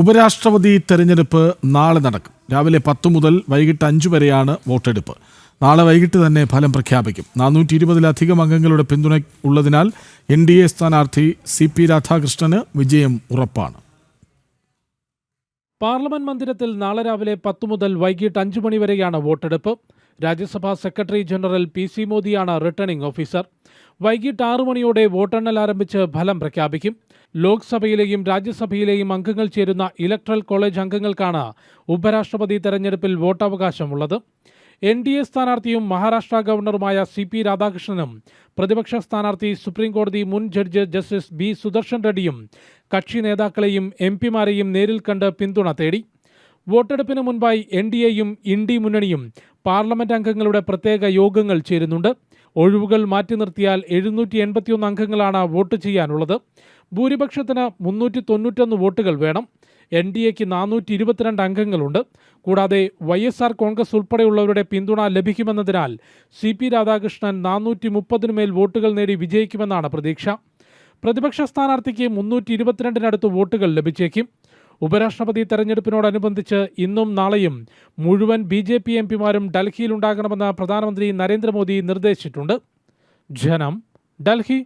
ഉപരാഷ്ട്രപതി തെരഞ്ഞെടുപ്പ് നാളെ നടക്കും. രാവിലെ പത്തു മുതൽ വൈകിട്ട് അഞ്ചു വരെയാണ് വോട്ടെടുപ്പ്. നാളെ വൈകിട്ട് തന്നെ ഫലം പ്രഖ്യാപിക്കും. നാനൂറ്റി ഇരുപതിലധികം അംഗങ്ങളുടെ പിന്തുണ ഉള്ളതിനാൽ എൻ ഡി എ സ്ഥാനാർത്ഥി സി പി രാധാകൃഷ്ണന് വിജയം ഉറപ്പാണ്. പാർലമെന്റ് മന്ദിരത്തിൽ നാളെ രാവിലെ പത്തു മുതൽ വൈകിട്ട് അഞ്ചു മണി വരെയാണ് വോട്ടെടുപ്പ്. Rajya Sabha secretary general P C മോദിയാണ് returning officer. വൈകിട്ട് ആറു മണിയോടെ വോട്ടെണ്ണൽ ആരംഭിച്ച് ഫലം പ്രഖ്യാപിക്കും. ലോക്സഭയിലെയും രാജ്യസഭയിലെയും അംഗങ്ങൾ ചേരുന്ന ഇലക്ട്രൽ കോളേജ് അംഗങ്ങൾക്കാണ് ഉപരാഷ്ട്രപതി തെരഞ്ഞെടുപ്പിൽ വോട്ടവകാശമുള്ളത്. എൻ ഡി എ സ്ഥാനാർത്ഥിയും മഹാരാഷ്ട്ര ഗവർണറുമായ സി പി രാധാകൃഷ്ണനും പ്രതിപക്ഷ സ്ഥാനാർത്ഥി സുപ്രീംകോടതി മുൻ ജഡ്ജ് ജസ്റ്റിസ് ബി സുദർശൻ റെഡ്ഡിയും കക്ഷി നേതാക്കളെയും എം പിമാരെയും നേരിൽ കണ്ട് പിന്തുണ തേടി. വോട്ടെടുപ്പിന് മുൻപായി എൻ ഡി എയും ഇൻഡി മുന്നണിയും പാർലമെന്റ് അംഗങ്ങളുടെ പ്രത്യേക യോഗങ്ങൾ ചേരുന്നുണ്ട്. ഒഴിവുകൾ മാറ്റി നിർത്തിയാൽ എഴുന്നൂറ്റി എൺപത്തിയൊന്ന് അംഗങ്ങളാണ് വോട്ട് ചെയ്യാനുള്ളത്. ഭൂരിപക്ഷത്തിന് മുന്നൂറ്റി തൊണ്ണൂറ്റൊന്ന് വോട്ടുകൾ വേണം. എൻ ഡി എക്ക് നാനൂറ്റി ഇരുപത്തിരണ്ട് അംഗങ്ങളുണ്ട്. കൂടാതെ വൈ എസ് ആർ കോൺഗ്രസ് ഉൾപ്പെടെയുള്ളവരുടെ പിന്തുണ ലഭിക്കുമെന്നതിനാൽ സി പി രാധാകൃഷ്ണൻ നാനൂറ്റി മുപ്പതിനുമേൽ വോട്ടുകൾ നേടി വിജയിക്കുമെന്നാണ് പ്രതീക്ഷ. പ്രതിപക്ഷ സ്ഥാനാർത്ഥിക്ക് മുന്നൂറ്റി ഇരുപത്തിരണ്ടിനടുത്ത് വോട്ടുകൾ ലഭിച്ചേക്കും. ഉപരാഷ്ട്രപതി തെരഞ്ഞെടുപ്പിനോടനുബന്ധിച്ച് ഇന്നും നാളെയും മുഴുവൻ ബി ജെ പി എം പിമാരും ഡൽഹിയിലുണ്ടാകണമെന്ന് പ്രധാനമന്ത്രി നരേന്ദ്രമോദി നിർദ്ദേശിച്ചിട്ടുണ്ട്. ജനം ഡൽഹി